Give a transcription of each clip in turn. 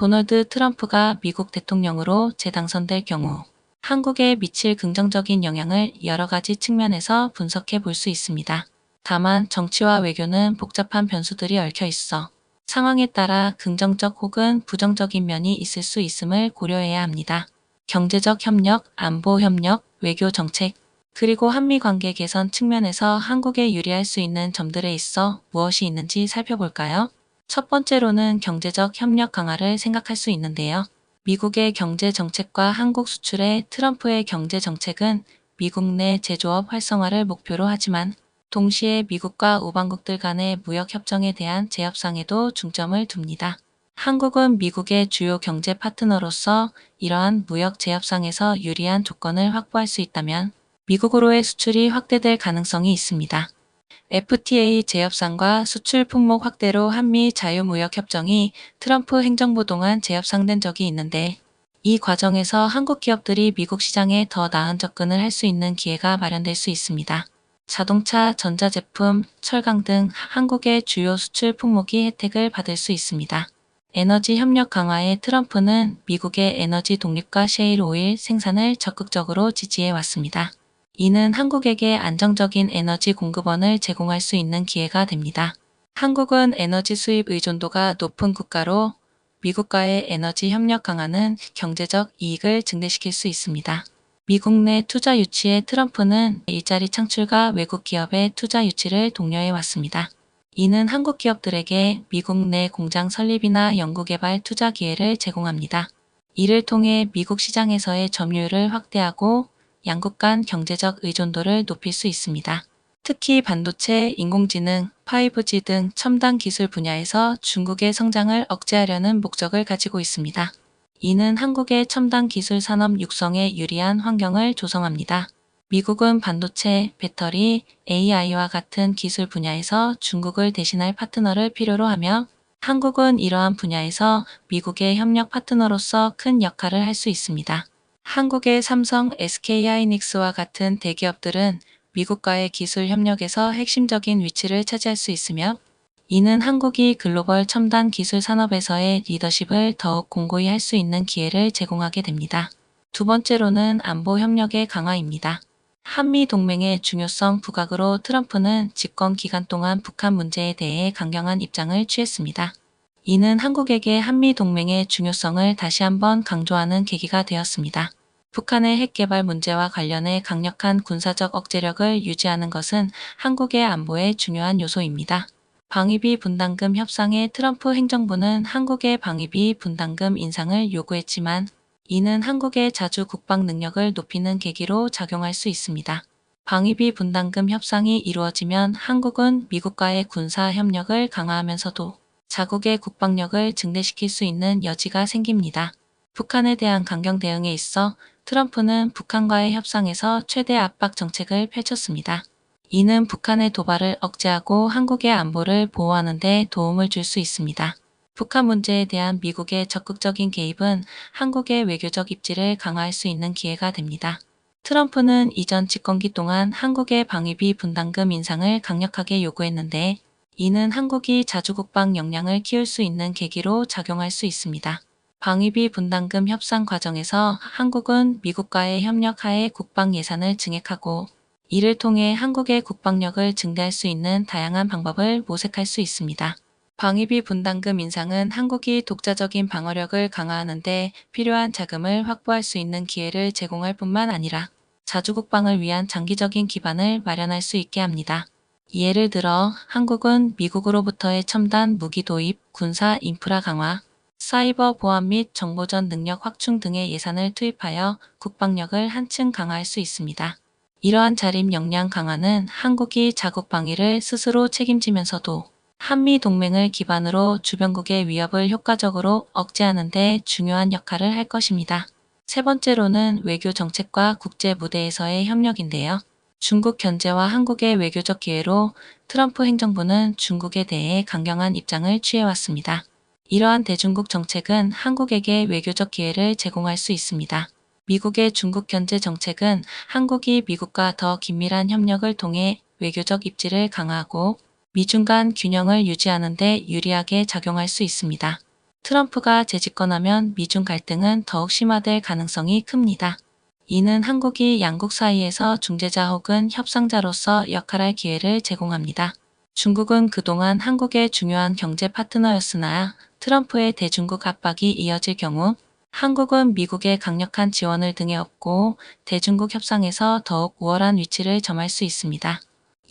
도널드 트럼프가 미국 대통령으로 재당선될 경우 한국에 미칠 긍정적인 영향을 여러 가지 측면에서 분석해 볼 수 있습니다. 다만 정치와 외교는 복잡한 변수들이 얽혀 있어 상황에 따라 긍정적 혹은 부정적인 면이 있을 수 있음을 고려해야 합니다. 경제적 협력, 안보 협력, 외교 정책, 그리고 한미 관계 개선 측면에서 한국에 유리할 수 있는 점들에 있어 무엇이 있는지 살펴볼까요? 첫 번째로는 경제적 협력 강화를 생각할 수 있는데요. 미국의 경제 정책과 한국 수출의 트럼프의 경제 정책은 미국 내 제조업 활성화를 목표로 하지만 동시에 미국과 우방국들 간의 무역 협정에 대한 재협상에도 중점을 둡니다. 한국은 미국의 주요 경제 파트너로서 이러한 무역 재협상에서 유리한 조건을 확보할 수 있다면 미국으로의 수출이 확대될 가능성이 있습니다. FTA 재협상과 수출 품목 확대로 한미 자유무역협정이 트럼프 행정부 동안 재협상된 적이 있는데 이 과정에서 한국 기업들이 미국 시장에 더 나은 접근을 할 수 있는 기회가 마련될 수 있습니다. 자동차, 전자제품, 철강 등 한국의 주요 수출 품목이 혜택을 받을 수 있습니다. 에너지 협력 강화에 트럼프는 미국의 에너지 독립과 셰일 오일 생산을 적극적으로 지지해 왔습니다. 이는 한국에게 안정적인 에너지 공급원을 제공할 수 있는 기회가 됩니다. 한국은 에너지 수입 의존도가 높은 국가로 미국과의 에너지 협력 강화는 경제적 이익을 증대시킬 수 있습니다. 미국 내 투자 유치에 트럼프는 일자리 창출과 외국 기업의 투자 유치를 독려해 왔습니다. 이는 한국 기업들에게 미국 내 공장 설립이나 연구개발 투자 기회를 제공합니다. 이를 통해 미국 시장에서의 점유율을 확대하고 양국 간 경제적 의존도를 높일 수 있습니다. 특히 반도체, 인공지능, 5G 등 첨단 기술 분야에서 중국의 성장을 억제하려는 목적을 가지고 있습니다. 이는 한국의 첨단 기술 산업 육성에 유리한 환경을 조성합니다. 미국은 반도체, 배터리, AI와 같은 기술 분야에서 중국을 대신할 파트너를 필요로 하며 한국은 이러한 분야에서 미국의 협력 파트너로서 큰 역할을 할 수 있습니다. 한국의 삼성, SK하이닉스와 같은 대기업들은 미국과의 기술 협력에서 핵심적인 위치를 차지할 수 있으며 이는 한국이 글로벌 첨단 기술 산업에서의 리더십을 더욱 공고히 할 수 있는 기회를 제공하게 됩니다. 두 번째로는 안보 협력의 강화입니다. 한미 동맹의 중요성 부각으로 트럼프는 집권 기간 동안 북한 문제에 대해 강경한 입장을 취했습니다. 이는 한국에게 한미 동맹의 중요성을 다시 한번 강조하는 계기가 되었습니다. 북한의 핵 개발 문제와 관련해 강력한 군사적 억제력을 유지하는 것은 한국의 안보에 중요한 요소입니다. 방위비 분담금 협상에 트럼프 행정부는 한국의 방위비 분담금 인상을 요구했지만 이는 한국의 자주 국방 능력을 높이는 계기로 작용할 수 있습니다. 방위비 분담금 협상이 이루어지면 한국은 미국과의 군사 협력을 강화하면서도 자국의 국방력을 증대시킬 수 있는 여지가 생깁니다. 북한에 대한 강경 대응에 있어 트럼프는 북한과의 협상에서 최대 압박 정책을 펼쳤습니다. 이는 북한의 도발을 억제하고 한국의 안보를 보호하는 데 도움을 줄 수 있습니다. 북한 문제에 대한 미국의 적극적인 개입은 한국의 외교적 입지를 강화할 수 있는 기회가 됩니다. 트럼프는 이전 집권기 동안 한국의 방위비 분담금 인상을 강력하게 요구했는데 이는 한국이 자주국방 역량을 키울 수 있는 계기로 작용할 수 있습니다. 방위비 분담금 협상 과정에서 한국은 미국과의 협력하에 국방 예산을 증액하고 이를 통해 한국의 국방력을 증대할 수 있는 다양한 방법을 모색할 수 있습니다. 방위비 분담금 인상은 한국이 독자적인 방어력을 강화하는 데 필요한 자금을 확보할 수 있는 기회를 제공할 뿐만 아니라 자주국방을 위한 장기적인 기반을 마련할 수 있게 합니다. 예를 들어 한국은 미국으로부터의 첨단 무기 도입, 군사 인프라 강화, 사이버 보안 및 정보전 능력 확충 등의 예산을 투입하여 국방력을 한층 강화할 수 있습니다. 이러한 자립 역량 강화는 한국이 자국 방위를 스스로 책임지면서도 한미 동맹을 기반으로 주변국의 위협을 효과적으로 억제하는 데 중요한 역할을 할 것입니다. 세 번째로는 외교 정책과 국제 무대에서의 협력인데요. 중국 견제와 한국의 외교적 기회로 트럼프 행정부는 중국에 대해 강경한 입장을 취해왔습니다. 이러한 대중국 정책은 한국에게 외교적 기회를 제공할 수 있습니다. 미국의 중국 견제 정책은 한국이 미국과 더 긴밀한 협력을 통해 외교적 입지를 강화하고 미중 간 균형을 유지하는 데 유리하게 작용할 수 있습니다. 트럼프가 재집권하면 미중 갈등은 더욱 심화될 가능성이 큽니다. 이는 한국이 양국 사이에서 중재자 혹은 협상자로서 역할할 기회를 제공합니다. 중국은 그동안 한국의 중요한 경제 파트너였으나 트럼프의 대중국 압박이 이어질 경우 한국은 미국의 강력한 지원을 등에 업고 대중국 협상에서 더욱 우월한 위치를 점할 수 있습니다.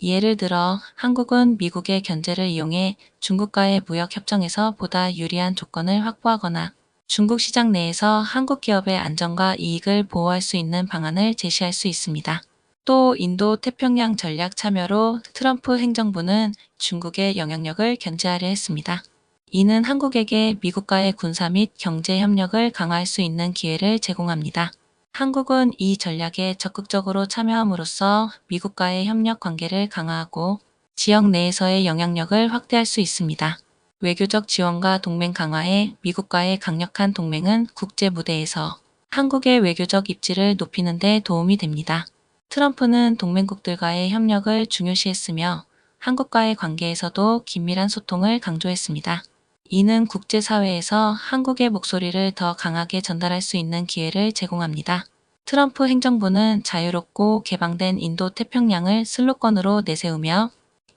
예를 들어 한국은 미국의 견제를 이용해 중국과의 무역 협정에서 보다 유리한 조건을 확보하거나 중국 시장 내에서 한국 기업의 안전과 이익을 보호할 수 있는 방안을 제시할 수 있습니다. 또 인도 태평양 전략 참여로 트럼프 행정부는 중국의 영향력을 견제하려 했습니다. 이는 한국에게 미국과의 군사 및 경제 협력을 강화할 수 있는 기회를 제공합니다. 한국은 이 전략에 적극적으로 참여함으로써 미국과의 협력 관계를 강화하고 지역 내에서의 영향력을 확대할 수 있습니다. 외교적 지원과 동맹 강화에 미국과의 강력한 동맹은 국제 무대에서 한국의 외교적 입지를 높이는 데 도움이 됩니다. 트럼프는 동맹국들과의 협력을 중요시했으며 한국과의 관계에서도 긴밀한 소통을 강조했습니다. 이는 국제사회에서 한국의 목소리를 더 강하게 전달할 수 있는 기회를 제공합니다. 트럼프 행정부는 자유롭고 개방된 인도 태평양을 슬로건으로 내세우며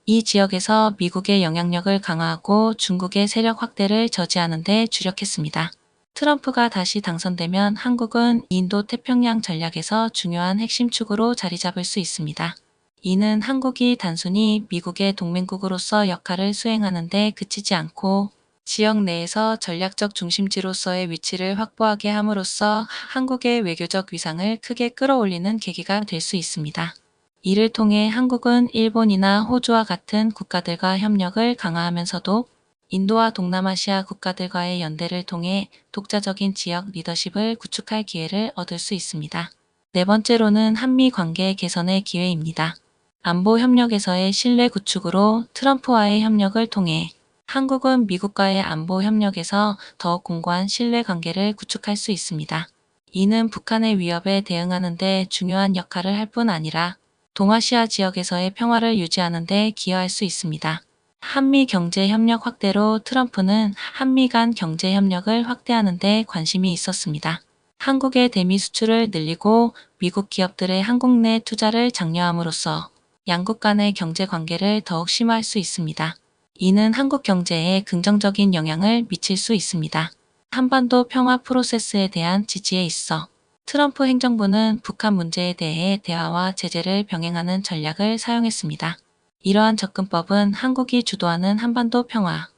이 지역에서 미국의 영향력을 강화하고 중국의 세력 확대를 저지하는 데 주력했습니다. 트럼프가 다시 당선되면 한국은 인도 태평양 전략에서 중요한 핵심 축으로 자리 잡을 수 있습니다. 이는 한국이 단순히 미국의 동맹국으로서 역할을 수행하는 데 그치지 않고 지역 내에서 전략적 중심지로서의 위치를 확보하게 함으로써 한국의 외교적 위상을 크게 끌어올리는 계기가 될 수 있습니다. 이를 통해 한국은 일본이나 호주와 같은 국가들과 협력을 강화하면서도 인도와 동남아시아 국가들과의 연대를 통해 독자적인 지역 리더십을 구축할 기회를 얻을 수 있습니다. 네 번째로는 한미 관계 개선의 기회입니다. 안보 협력에서의 신뢰 구축으로 트럼프와의 협력을 통해 한국은 미국과의 안보 협력에서 더 공고한 신뢰 관계를 구축할 수 있습니다. 이는 북한의 위협에 대응하는 데 중요한 역할을 할 뿐 아니라 동아시아 지역에서의 평화를 유지하는 데 기여할 수 있습니다. 한미 경제 협력 확대로 트럼프는 한미 간 경제 협력을 확대하는 데 관심이 있었습니다. 한국의 대미 수출을 늘리고 미국 기업들의 한국 내 투자를 장려함으로써 양국 간의 경제 관계를 더욱 심화할 수 있습니다. 이는 한국 경제에 긍정적인 영향을 미칠 수 있습니다. 한반도 평화 프로세스에 대한 지지에 있어 트럼프 행정부는 북한 문제에 대해 대화와 제재를 병행하는 전략을 사용했습니다. 이러한 접근법은 한국이 주도하는 한반도 평화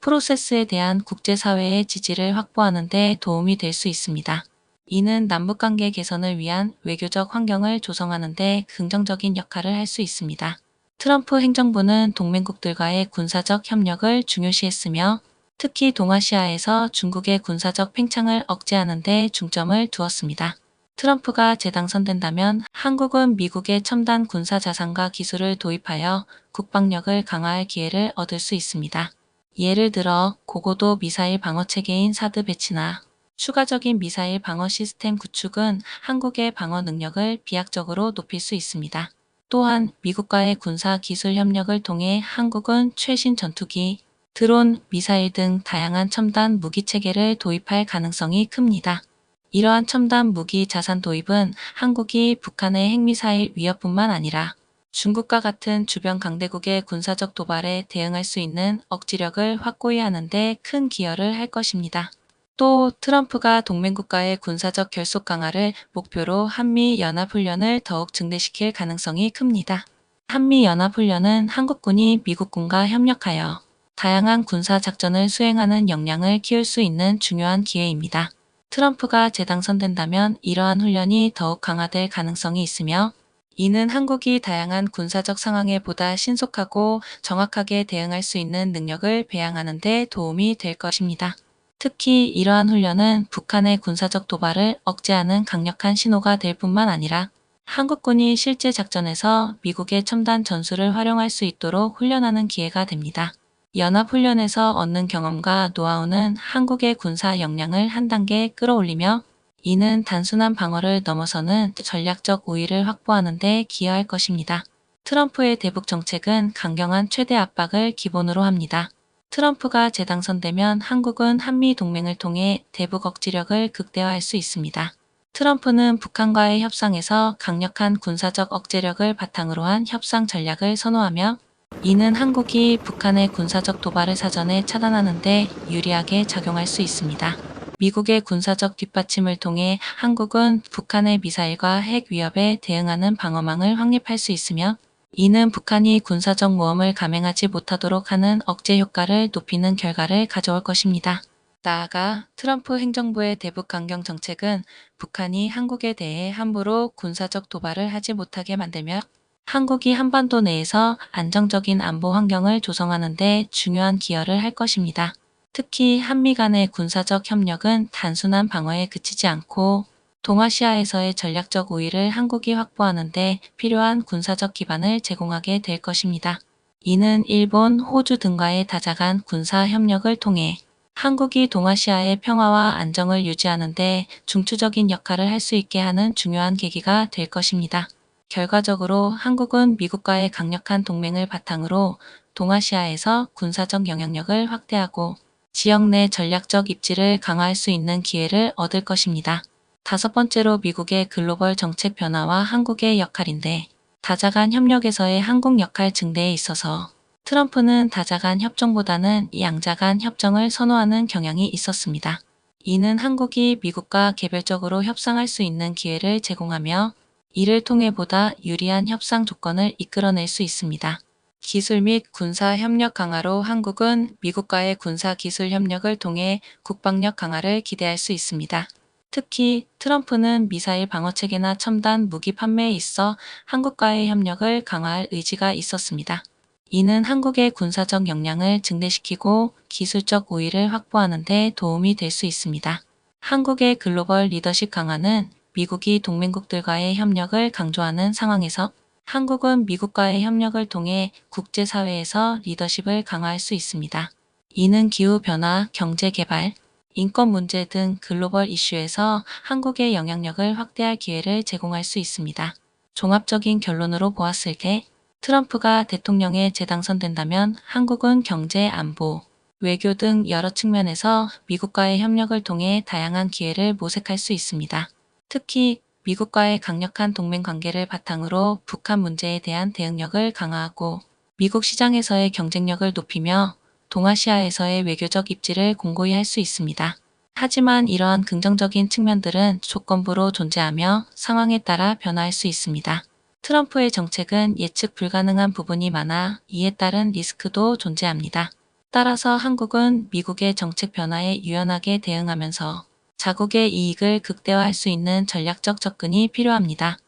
프로세스에 대한 국제사회의 지지를 확보하는 데 도움이 될 수 있습니다. 이는 남북관계 개선을 위한 외교적 환경을 조성하는 데 긍정적인 역할을 할 수 있습니다. 트럼프 행정부는 동맹국들과의 군사적 협력을 중요시했으며 특히 동아시아에서 중국의 군사적 팽창을 억제하는 데 중점을 두었습니다. 트럼프가 재당선된다면 한국은 미국의 첨단 군사 자산과 기술을 도입하여 국방력을 강화할 기회를 얻을 수 있습니다. 예를 들어 고고도 미사일 방어 체계인 사드 배치나 추가적인 미사일 방어 시스템 구축은 한국의 방어 능력을 비약적으로 높일 수 있습니다. 또한 미국과의 군사 기술 협력을 통해 한국은 최신 전투기, 드론, 미사일 등 다양한 첨단 무기 체계를 도입할 가능성이 큽니다. 이러한 첨단 무기 자산 도입은 한국이 북한의 핵미사일 위협뿐만 아니라 중국과 같은 주변 강대국의 군사적 도발에 대응할 수 있는 억지력을 확고히 하는데 큰 기여를 할 것입니다. 또 트럼프가 동맹국가의 군사적 결속 강화를 목표로 한미 연합훈련을 더욱 증대시킬 가능성이 큽니다. 한미 연합훈련은 한국군이 미국군과 협력하여 다양한 군사 작전을 수행하는 역량을 키울 수 있는 중요한 기회입니다. 트럼프가 재당선된다면 이러한 훈련이 더욱 강화될 가능성이 있으며 이는 한국이 다양한 군사적 상황에 보다 신속하고 정확하게 대응할 수 있는 능력을 배양하는 데 도움이 될 것입니다. 특히 이러한 훈련은 북한의 군사적 도발을 억제하는 강력한 신호가 될 뿐만 아니라 한국군이 실제 작전에서 미국의 첨단 전술을 활용할 수 있도록 훈련하는 기회가 됩니다. 연합훈련에서 얻는 경험과 노하우는 한국의 군사 역량을 한 단계 끌어올리며 이는 단순한 방어를 넘어서는 전략적 우위를 확보하는 데 기여할 것입니다. 트럼프의 대북 정책은 강경한 최대 압박을 기본으로 합니다. 트럼프가 재당선되면 한국은 한미 동맹을 통해 대북 억지력을 극대화할 수 있습니다. 트럼프는 북한과의 협상에서 강력한 군사적 억제력을 바탕으로 한 협상 전략을 선호하며 이는 한국이 북한의 군사적 도발을 사전에 차단하는데 유리하게 작용할 수 있습니다. 미국의 군사적 뒷받침을 통해 한국은 북한의 미사일과 핵 위협에 대응하는 방어망을 확립할 수 있으며 이는 북한이 군사적 모험을 감행하지 못하도록 하는 억제 효과를 높이는 결과를 가져올 것입니다. 나아가 트럼프 행정부의 대북 강경 정책은 북한이 한국에 대해 함부로 군사적 도발을 하지 못하게 만들며 한국이 한반도 내에서 안정적인 안보 환경을 조성하는 데 중요한 기여를 할 것입니다. 특히 한미 간의 군사적 협력은 단순한 방어에 그치지 않고 동아시아에서의 전략적 우위를 한국이 확보하는 데 필요한 군사적 기반을 제공하게 될 것입니다. 이는 일본, 호주 등과의 다자간 군사 협력을 통해 한국이 동아시아의 평화와 안정을 유지하는 데 중추적인 역할을 할 수 있게 하는 중요한 계기가 될 것입니다. 결과적으로 한국은 미국과의 강력한 동맹을 바탕으로 동아시아에서 군사적 영향력을 확대하고 지역 내 전략적 입지를 강화할 수 있는 기회를 얻을 것입니다. 다섯 번째로 미국의 글로벌 정책 변화와 한국의 역할인데 다자간 협력에서의 한국 역할 증대에 있어서 트럼프는 다자간 협정보다는 양자간 협정을 선호하는 경향이 있었습니다. 이는 한국이 미국과 개별적으로 협상할 수 있는 기회를 제공하며 이를 통해 보다 유리한 협상 조건을 이끌어낼 수 있습니다. 기술 및 군사 협력 강화로 한국은 미국과의 군사 기술 협력을 통해 국방력 강화를 기대할 수 있습니다. 특히 트럼프는 미사일 방어체계나 첨단 무기 판매에 있어 한국과의 협력을 강화할 의지가 있었습니다. 이는 한국의 군사적 역량을 증대시키고 기술적 우위를 확보하는 데 도움이 될 수 있습니다. 한국의 글로벌 리더십 강화는 미국이 동맹국들과의 협력을 강조하는 상황에서 한국은 미국과의 협력을 통해 국제사회에서 리더십을 강화할 수 있습니다. 이는 기후변화, 경제개발, 인권 문제 등 글로벌 이슈에서 한국의 영향력을 확대할 기회를 제공할 수 있습니다. 종합적인 결론으로 보았을 때 트럼프가 대통령에 재당선된다면 한국은 경제, 안보, 외교 등 여러 측면에서 미국과의 협력을 통해 다양한 기회를 모색할 수 있습니다. 특히 미국과의 강력한 동맹 관계를 바탕으로 북한 문제에 대한 대응력을 강화하고 미국 시장에서의 경쟁력을 높이며 동아시아에서의 외교적 입지를 공고히 할 수 있습니다. 하지만 이러한 긍정적인 측면들은 조건부로 존재하며 상황에 따라 변화할 수 있습니다. 트럼프의 정책은 예측 불가능한 부분이 많아 이에 따른 리스크도 존재합니다. 따라서 한국은 미국의 정책 변화에 유연하게 대응하면서 자국의 이익을 극대화할 수 있는 전략적 접근이 필요합니다.